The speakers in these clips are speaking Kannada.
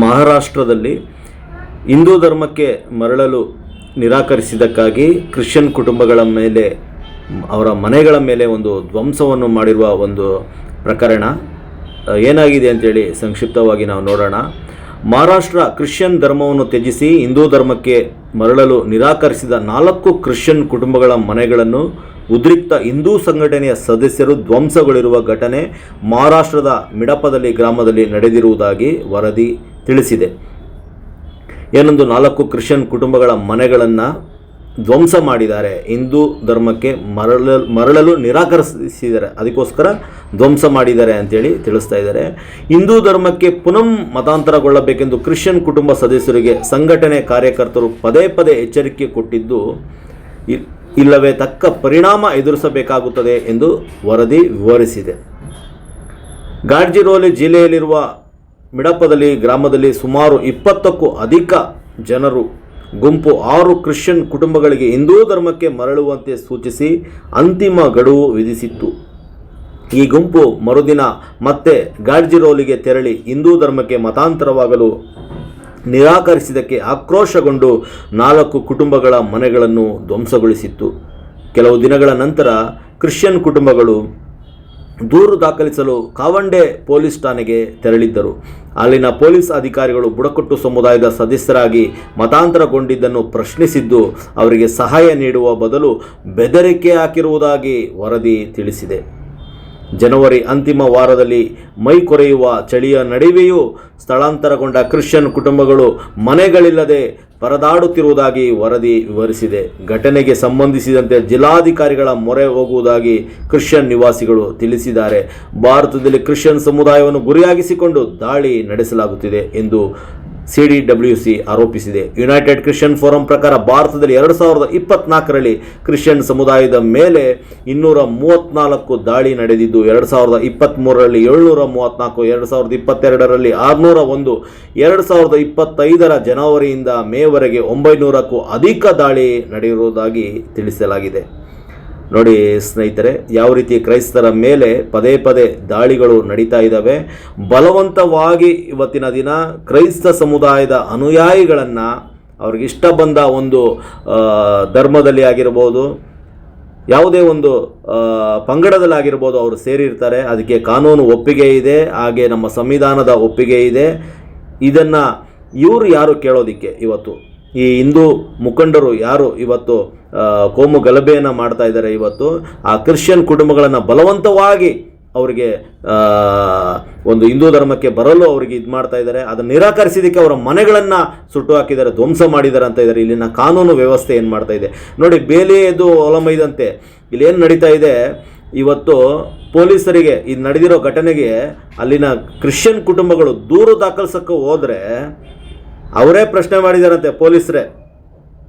ಮಹಾರಾಷ್ಟ್ರದಲ್ಲಿ ಹಿಂದೂ ಧರ್ಮಕ್ಕೆ ಮರಳಲು ನಿರಾಕರಿಸಿದ್ದಕ್ಕಾಗಿ ಕ್ರಿಶ್ಚಿಯನ್ ಕುಟುಂಬಗಳ ಮೇಲೆ, ಅವರ ಮನೆಗಳ ಮೇಲೆ ಒಂದು ಧ್ವಂಸವನ್ನು ಮಾಡಿರುವ ಒಂದು ಪ್ರಕರಣ ಏನಾಗಿದೆ ಅಂತೇಳಿ ಸಂಕ್ಷಿಪ್ತವಾಗಿ ನಾವು ನೋಡೋಣ. ಮಹಾರಾಷ್ಟ್ರ ಕ್ರಿಶ್ಚಿಯನ್ ಧರ್ಮವನ್ನು ತ್ಯಜಿಸಿ ಹಿಂದೂ ಧರ್ಮಕ್ಕೆ ಮರಳಲು ನಿರಾಕರಿಸಿದ ನಾಲ್ಕು ಕ್ರಿಶ್ಚಿಯನ್ ಕುಟುಂಬಗಳ ಮನೆಗಳನ್ನು ಉದ್ರಿಕ್ತ ಹಿಂದೂ ಸಂಘಟನೆಯ ಸದಸ್ಯರು ಧ್ವಂಸಗೊಳಿರುವ ಘಟನೆ ಮಹಾರಾಷ್ಟ್ರದ ಮಿಡಪದಲ್ಲಿ, ಗ್ರಾಮದಲ್ಲಿ ನಡೆದಿರುವುದಾಗಿ ವರದಿ ತಿಳಿಸಿದೆ. ಏನೊಂದು ನಾಲ್ಕು ಕ್ರಿಶ್ಚಿಯನ್ ಕುಟುಂಬಗಳ ಮನೆಗಳನ್ನು ಧ್ವಂಸ ಮಾಡಿದ್ದಾರೆ. ಹಿಂದೂ ಧರ್ಮಕ್ಕೆ ಮರಳ, ಮರಳಲು ನಿರಾಕರಿಸಿದ್ದಾರೆ. ಅದಕ್ಕೋಸ್ಕರ ಧ್ವಂಸ ಮಾಡಿದ್ದಾರೆ ಅಂತೇಳಿ ತಿಳಿಸ್ತಾ ಇದ್ದಾರೆ. ಹಿಂದೂ ಧರ್ಮಕ್ಕೆ ಪುನಃ ಮತಾಂತರಗೊಳ್ಳಬೇಕೆಂದು ಕ್ರಿಶ್ಚಿಯನ್ ಕುಟುಂಬ ಸದಸ್ಯರಿಗೆ ಸಂಘಟನೆ ಕಾರ್ಯಕರ್ತರು ಪದೇ ಪದೇ ಎಚ್ಚರಿಕೆ ಕೊಟ್ಟಿದ್ದು ಇಲ್ಲವೇ ತಕ್ಕ ಪರಿಣಾಮ ಎದುರಿಸಬೇಕಾಗುತ್ತದೆ ಎಂದು ವರದಿ ವಿವರಿಸಿದೆ. ಗಾಡ್ಜಿರೋಲಿ ಜಿಲ್ಲೆಯಲ್ಲಿರುವ ಮಿಡಪದಲ್ಲಿ, ಗ್ರಾಮದಲ್ಲಿ ಸುಮಾರು ಇಪ್ಪತ್ತಕ್ಕೂ ಅಧಿಕ ಜನರು ಗುಂಪು ಆರು ಕ್ರಿಶ್ಚಿಯನ್ ಕುಟುಂಬಗಳಿಗೆ ಹಿಂದೂ ಧರ್ಮಕ್ಕೆ ಮರಳುವಂತೆ ಸೂಚಿಸಿ ಅಂತಿಮ ಗಡುವು ವಿಧಿಸಿತ್ತು. ಈ ಗುಂಪು ಮರುದಿನ ಮತ್ತೆ ಗಾಡ್ಜಿರೋಲಿಗೆ ತೆರಳಿ ಹಿಂದೂ ಧರ್ಮಕ್ಕೆ ಮತಾಂತರವಾಗಲು ನಿರಾಕರಿಸಿದ್ದಕ್ಕೆ ಆಕ್ರೋಶಗೊಂಡು ನಾಲ್ಕು ಕುಟುಂಬಗಳ ಮನೆಗಳನ್ನು ಧ್ವಂಸಗೊಳಿಸಿತ್ತು. ಕೆಲವು ದಿನಗಳ ನಂತರ ಕ್ರಿಶ್ಚಿಯನ್ ಕುಟುಂಬಗಳು ದೂರು ದಾಖಲಿಸಲು ಕಾವಂಡೆ ಪೊಲೀಸ್ ಠಾಣೆಗೆ ತೆರಳಿದ್ದರು. ಅಲ್ಲಿನ ಪೊಲೀಸ್ ಅಧಿಕಾರಿಗಳು ಬುಡಕಟ್ಟು ಸಮುದಾಯದ ಸದಸ್ಯರಾಗಿ ಮತಾಂತರಗೊಂಡಿದ್ದನ್ನು ಪ್ರಶ್ನಿಸಿದ್ದು, ಅವರಿಗೆ ಸಹಾಯ ನೀಡುವ ಬದಲು ಬೆದರಿಕೆ ಹಾಕಿರುವುದಾಗಿ ವರದಿ ತಿಳಿಸಿದೆ. ಜನವರಿ ಅಂತಿಮ ವಾರದಲ್ಲಿ ಮೈ ಕೊರೆಯುವ ಚಳಿಯ ನಡುವೆಯೂ ಸ್ಥಳಾಂತರಗೊಂಡ ಕ್ರಿಶ್ಚಿಯನ್ ಕುಟುಂಬಗಳು ಮನೆಗಳಿಲ್ಲದೆ ಪರದಾಡುತ್ತಿರುವುದಾಗಿ ವರದಿ ವಿವರಿಸಿದೆ. ಘಟನೆಗೆ ಸಂಬಂಧಿಸಿದಂತೆ ಜಿಲ್ಲಾಧಿಕಾರಿಗಳ ಮೊರೆ ಹೋಗುವುದಾಗಿ ಕ್ರಿಶ್ಚಿಯನ್ ನಿವಾಸಿಗಳು ತಿಳಿಸಿದ್ದಾರೆ. ಭಾರತದಲ್ಲಿ ಕ್ರಿಶ್ಚಿಯನ್ ಸಮುದಾಯವನ್ನು ಗುರಿಯಾಗಿಸಿಕೊಂಡು ದಾಳಿ ನಡೆಸಲಾಗುತ್ತಿದೆ ಎಂದು ಸಿ ಡಿ ಡಬ್ಲ್ಯೂ ಸಿ ಆರೋಪಿಸಿದೆ. ಯುನೈಟೆಡ್ ಕ್ರಿಶ್ಚಿಯನ್ ಫೋರಂ ಪ್ರಕಾರ ಭಾರತದಲ್ಲಿ ಎರಡು ಸಾವಿರದ ಇಪ್ಪತ್ನಾಲ್ಕರಲ್ಲಿ ಕ್ರಿಶ್ಚಿಯನ್ ಸಮುದಾಯದ ಮೇಲೆ ಇನ್ನೂರ ಮೂವತ್ನಾಲ್ಕು ದಾಳಿ ನಡೆದಿದ್ದು, ಎರಡು ಸಾವಿರದ ಇಪ್ಪತ್ತ್ಮೂರರಲ್ಲಿ ಏಳ್ನೂರ ಮೂವತ್ನಾಲ್ಕು, ಎರಡು ಸಾವಿರದ ಇಪ್ಪತ್ತೆರಡರಲ್ಲಿ ಆರುನೂರ ಒಂದು, ಎರಡು ಸಾವಿರದ ಇಪ್ಪತ್ತೈದರ ಜನವರಿಯಿಂದ ಮೇವರೆಗೆ ಒಂಬೈನೂರಕ್ಕೂ ಅಧಿಕ ದಾಳಿ ನಡೆಯುವುದಾಗಿ ತಿಳಿಸಲಾಗಿದೆ. ನೋಡಿ ಸ್ನೇಹಿತರೆ, ಯಾವ ರೀತಿ ಕ್ರೈಸ್ತರ ಮೇಲೆ ಪದೇ ಪದೇ ದಾಳಿಗಳು ನಡೀತಾ ಇದ್ದಾವೆ ಬಲವಂತವಾಗಿ ಇವತ್ತಿನ ದಿನ ಕ್ರೈಸ್ತ ಸಮುದಾಯದ ಅನುಯಾಯಿಗಳನ್ನು ಅವ್ರಿಗೆ ಇಷ್ಟ ಬಂದ ಒಂದು ಧರ್ಮದಲ್ಲಿ ಆಗಿರ್ಬೋದು, ಯಾವುದೇ ಒಂದು ಪಂಗಡದಲ್ಲಿ ಆಗಿರ್ಬೋದು ಅವರು ಸೇರಿರ್ತಾರೆ ಅದಕ್ಕೆ ಕಾನೂನು ಒಪ್ಪಿಗೆ ಇದೆ, ಹಾಗೆ ನಮ್ಮ ಸಂವಿಧಾನದ ಒಪ್ಪಿಗೆ ಇದೆ. ಇದನ್ನು ಇವರು ಯಾರು ಕೇಳೋದಿಕ್ಕೆ ಇವತ್ತು? ಈ ಹಿಂದೂ ಮುಖಂಡರು ಯಾರು ಇವತ್ತು ಕೋಮು ಗಲಭೆಯನ್ನು ಮಾಡ್ತಾ ಇದ್ದಾರೆ ಇವತ್ತು, ಆ ಕ್ರಿಶ್ಚಿಯನ್ ಕುಟುಂಬಗಳನ್ನು ಬಲವಂತವಾಗಿ ಅವರಿಗೆ ಒಂದು ಹಿಂದೂ ಧರ್ಮಕ್ಕೆ ಬರಲು ಅವರಿಗೆ ಇದು ಮಾಡ್ತಾ ಇದ್ದಾರೆ. ಅದನ್ನು ನಿರಾಕರಿಸಿದ್ದಕ್ಕೆ ಅವರ ಮನೆಗಳನ್ನು ಸುಟ್ಟು ಹಾಕಿದ್ದಾರೆ, ಧ್ವಂಸ ಮಾಡಿದ್ದಾರೆ ಅಂತ ಇದ್ದಾರೆ. ಇಲ್ಲಿನ ಕಾನೂನು ವ್ಯವಸ್ಥೆ ಏನು ಮಾಡ್ತಾ ಇದೆ? ನೋಡಿ, ಬೇಲಿ ಎದ್ದು ಹೊಲಮೈದಂತೆ ಇಲ್ಲಿ ಏನು ನಡೀತಾ ಇದೆ? ಇವತ್ತು ಪೊಲೀಸರಿಗೆ ಇದು ನಡೆದಿರೋ ಘಟನೆಗೆ ಅಲ್ಲಿನ ಕ್ರಿಶ್ಚಿಯನ್ ಕುಟುಂಬಗಳು ದೂರು ದಾಖಲಿಸೋಕ್ಕೆ ಹೋದರೆ ಅವರೇ ಪ್ರಶ್ನೆ ಮಾಡಿದಾರಂತೆ, ಪೊಲೀಸರೇ.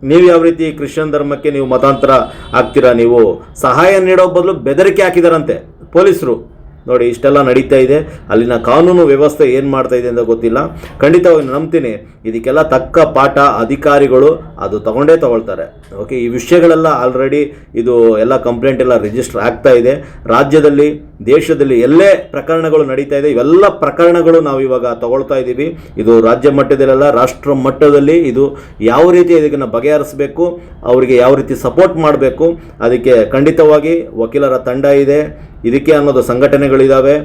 ನೀವು ಯಾವ ರೀತಿ ಕ್ರಿಶ್ಚಿಯನ್ ಧರ್ಮಕ್ಕೆ ನೀವು ಮತಾಂತರ ಆಗ್ತೀರಾ? ನೀವು ಸಹಾಯ ನೀಡೋ ಬದಲು ಬೆದರಿಕೆ ಹಾಕಿದಾರಂತೆ, ಪೊಲೀಸರು. ನೋಡಿ, ಇಷ್ಟೆಲ್ಲ ನಡೀತಾ ಇದೆ. ಅಲ್ಲಿನ ಕಾನೂನು ವ್ಯವಸ್ಥೆ ಏನು ಮಾಡ್ತಾ ಇದೆ ಅಂತ ಗೊತ್ತಿಲ್ಲ. ಖಂಡಿತವಾಗಿ ನಂಬ್ತೀನಿ. ಇದಕ್ಕೆಲ್ಲ ತಕ್ಕ ಪಾಠ ಅಧಿಕಾರಿಗಳು ಅದು ತಗೊಂಡೇ ತಗೊಳ್ತಾರೆ. ಓಕೆ ಈ ವಿಷಯಗಳೆಲ್ಲ ಆಲ್ರೆಡಿ ಇದು ಎಲ್ಲ ಕಂಪ್ಲೇಂಟ್ ಎಲ್ಲ ರಿಜಿಸ್ಟರ್ ಆಗ್ತಾ ಇದೆ. ರಾಜ್ಯದಲ್ಲಿ, ದೇಶದಲ್ಲಿ ಎಲ್ಲೇ ಪ್ರಕರಣಗಳು ನಡೀತಾ ಇದೆ, ಇವೆಲ್ಲ ಪ್ರಕರಣಗಳು ನಾವು ಇವಾಗ ತಗೊಳ್ತಾ ಇದ್ದೀವಿ ಇದು ರಾಜ್ಯ ಮಟ್ಟದಲ್ಲೆಲ್ಲ, ರಾಷ್ಟ್ರ ಮಟ್ಟದಲ್ಲಿ ಇದು ಯಾವ ರೀತಿ ಇದನ್ನು ಬಗೆಹರಿಸಬೇಕು, ಅವರಿಗೆ ಯಾವ ರೀತಿ ಸಪೋರ್ಟ್ ಮಾಡಬೇಕು, ಅದಕ್ಕೆ ಖಂಡಿತವಾಗಿ ವಕೀಲರ ತಂಡ ಇದೆ. ಇದಕ್ಕೆ ಅನ್ನೋದು ಸಂಘಟನೆಗಳಿದ್ದಾವೆ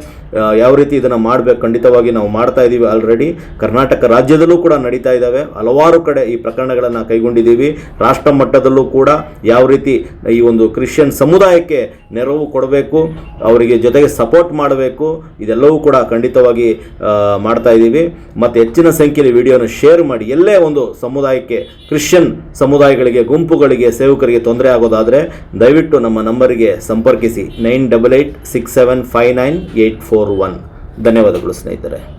ಯಾವ ರೀತಿ ಇದನ್ನು ಮಾಡಬೇಕು ಖಂಡಿತವಾಗಿ ನಾವು ಮಾಡ್ತಾ ಇದ್ದೀವಿ ಆಲ್ರೆಡಿ ಕರ್ನಾಟಕ ರಾಜ್ಯದಲ್ಲೂ ಕೂಡ ನಡೀತಾ ಇದ್ದಾವೆ ಹಲವಾರು ಕಡೆ ಈ ಪ್ರಕರಣಗಳನ್ನು ಕೈಗೊಂಡಿದ್ದೀವಿ ರಾಷ್ಟ್ರ ಮಟ್ಟದಲ್ಲೂ ಕೂಡ ಯಾವ ರೀತಿ ಈ ಒಂದು ಕ್ರಿಶ್ಚಿಯನ್ ಸಮುದಾಯಕ್ಕೆ ನೆರವು ಕೊಡಬೇಕು, ಅವರಿಗೆ ಜೊತೆಗೆ ಸಪೋರ್ಟ್ ಮಾಡಬೇಕು, ಇದೆಲ್ಲವೂ ಕೂಡ ಖಂಡಿತವಾಗಿ ಮಾಡ್ತಾ ಇದ್ದೀವಿ ಮತ್ತು ಹೆಚ್ಚಿನ ಸಂಖ್ಯೆಯಲ್ಲಿ ವಿಡಿಯೋನ ಶೇರ್ ಮಾಡಿ, ಎಲ್ಲೇ ಒಂದು ಸಮುದಾಯಕ್ಕೆ, ಕ್ರಿಶ್ಚಿಯನ್ ಸಮುದಾಯಗಳಿಗೆ, ಗುಂಪುಗಳಿಗೆ, ಸೇವಕರಿಗೆ ತೊಂದರೆ ಆಗೋದಾದರೆ ದಯವಿಟ್ಟು ನಮ್ಮ ನಂಬರಿಗೆ ಸಂಪರ್ಕಿಸಿ. Nine double eight six seven five nine eight four one. ಧನ್ಯವಾದಗಳು ಸ್ನೇಹಿತರೆ.